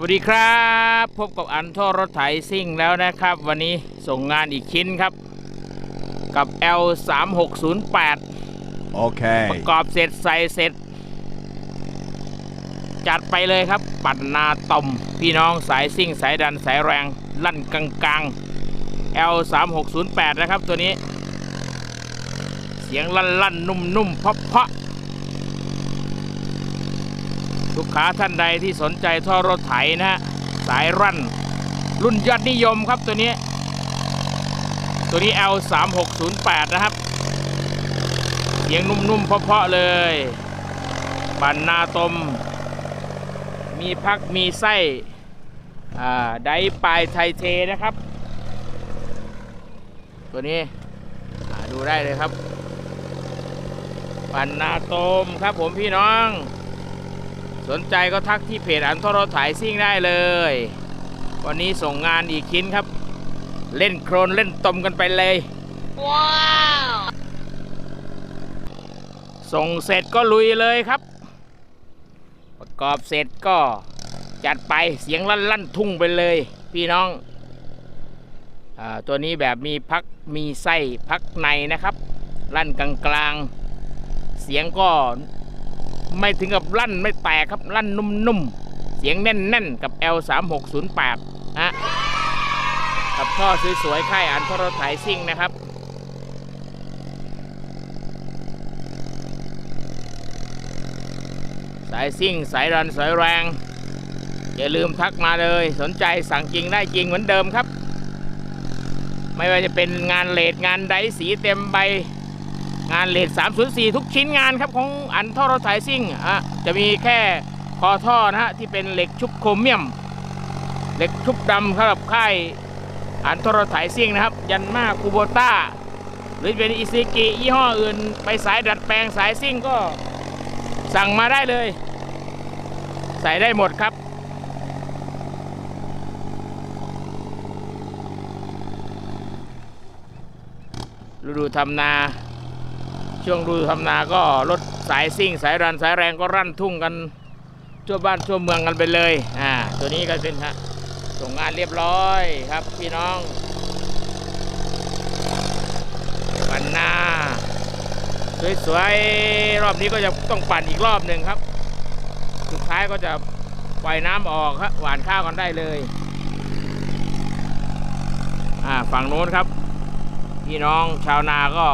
สวัสดีครับ พบกับอันท่อรถไถซิ่งแล้วนะครับ วันนี้ส่งงานอีกชิ้นครับ กับ L 3 6 0 8 Okay. ประกอบเสร็จใส่เสร็จ จัดไปเลยครับ ปัดนาตมพี่น้องสายซิ่ง สายดันสายแรงลั่นกลางๆ L 3 6 0 8 นะครับตัวนี้ เสียงลั่นลั่นๆนุ่มนุ่มๆเพาะเพาะ ลูกค้าท่านใดที่สนใจท่อรถไถนะฮะสายรั่น รุ่นยอดนิยมครับตัวนี้ ตัวนี้ L 3 6 0 8 นะครับเสียงนุ่มๆเพาะๆเลย บันนาตม มีพักมีไส้อ่าไดปลายไทเทนะครับ ตัวนี้ดูได้เลยครับ ปันนาตมครับผมพี่น้อง สนใจก็ทักที่เพจอันทรถ่ายซิ่งได้เลย วันนี้ส่งงานอีกชิ้นครับ เล่นโครนเล่นตมกันไปเลยส่งเสร็จก็ลุยเลยครับ ประกอบเสร็จก็จัดไปเสียงลั่นลั่นๆทุ่งไปเลย พี่น้องอาตัวนี้แบบมีพักมีไส้พักในนะครับ ลั่นกลางกลางๆเสียงก็ ไม่ถึงกับลั่นไม่แตกครับลั่นนุ่มๆ เสียงแน่นๆ กับ L 3 6 0 8 ฮะกับท่อสวยๆค่ายอันทรถ่ายซิ่งนะครับสายซิ่งสายรันสายแรง อย่าลืมทักมาเลย สนใจสั่งจริงได้จริงเหมือนเดิมครับ ไม่ว่าจะเป็นงานเลดงานไดสีเต็มใบ งานเลด304 ทุกชิ้นงานครับของอันท่อรถสายซิ่งอะจะมีแค่คอท่อนะฮะที่เป็นเหล็กชุบโครเมียม เหล็กชุบดำสำหรับค่ายอันท่อรถสายซิ่งนะครับ ยันมาคูโบต้า หรือเป็นอิซิกิยี่ห้ออื่น ไปสายดัดแปลงสายซิ่งก็สั่งมาได้เลย ใส่ได้หมดครับฤดูทำนา ช่วงฤดูทำนาก็รถสายซิ่ง สายรันสายแรงก็รั่นทุ่งกันทั่วบ้านทั่วเมืองกันไปเลย อ่า ตัวนี้ก็เป็นฮะส่งงานเรียบร้อยครับพี่น้องปั่นนาสวยๆรอบนี้ก็จะต้องปั่นอีกรอบหนึ่งครับ สุดท้ายก็จะปล่อยน้ำออกครับหวานข้าวกันได้เลย อ่าฝั่งโน้นครับ พี่น้องชาวนาก็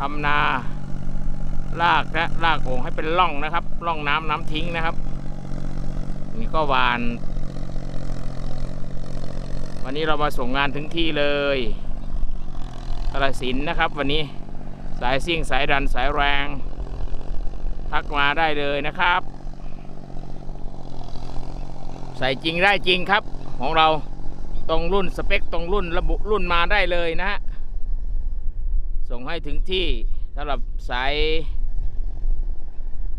ทำนาลากและลากโอ่งให้เป็นร่องนะครับร่องน้ำน้ำทิ้งนะครับ นี่ก็หวาน วันนี้เรามาส่งงานถึงที่เลยกระสินนะครับ วันนี้สายซิ่งสายดันสายแรงทักมาได้เลยนะครับ ใส่จริงได้จริงครับของเราตรงรุ่นสเปคตรงรุ่นระบุรุ่นมาได้เลยนะฮะ ส่งให้ถึงที่สำหรับสาย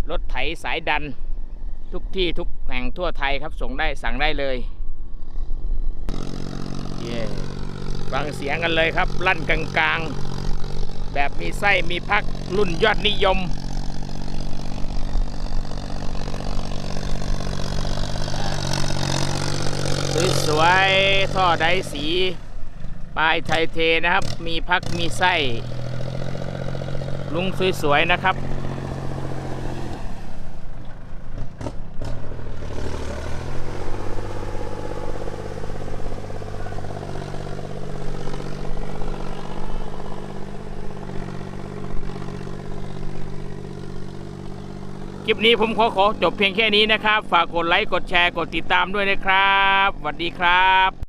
รถไถสายดันทุกที่ทุกแห่งทั่วไทยครับ ส่งได้สั่งได้เลยเย้ฟังเสียงกันเลยครับ ลั่นกลางๆ แบบมีไส้มีพักรุ่นยอดนิยมสวยท่อไดสี ปลายไทเทนะครับ มีพักมีไส้ ลุงสวยๆนะครับ คลิปนี้ผมขอขอจบเพียงแค่นี้นะครับ ฝากกดไลค์ กดแชร์ กดติดตามด้วยนะครับสวัสดีครับ